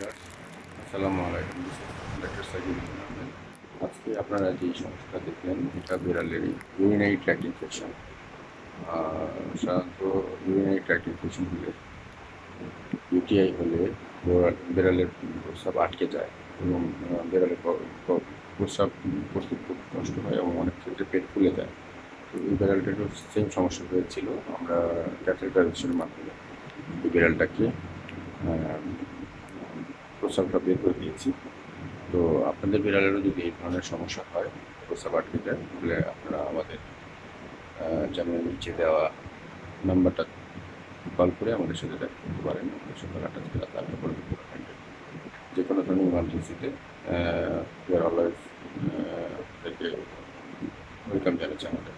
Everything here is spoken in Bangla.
আসসালামু আলাইকুম। আজকে আপনারা যে সমস্যাটা দেখলেন, এটা বিড়ালের ইউরিনারি ট্র্যাক ইনফেকশন সাধারণত ইউরিনারি ট্র্যাক ইনফেকশন হলে ইউটিআই হলে বিড়াল- বিড়ালের প্রস্রাব আটকে যায় এবং বিড়ালের প্রস্রাব করতে খুব কষ্ট হয় এবং অনেক ক্ষেত্রে পেট ফুলে যায়। তো এই বিড়ালটারও সেম সমস্যা হয়েছিল। আমরা ক্যাথেটারাইজেশনের মাধ্যমে। এই বিড়ালটাকে প্রস্রাবটা বের করে দিয়েছি তো আপনাদের বিড়ালেরও যদি এই ধরনের সমস্যা হয় প্রস্রাব আটকে যায় তাহলে আপনারা আমাদের চ্যানেলের নিচে দেওয়া নাম্বারটা কল করে আমাদের সাথে দেখা করতে পারেন। সকাল আটটা থেকে রাত আটটা পর্যন্ত। যে কোনো ধরনের ইমার্জেন্সিতে থেকে ওয়েলকাম জানাচ্ছি আমাদের।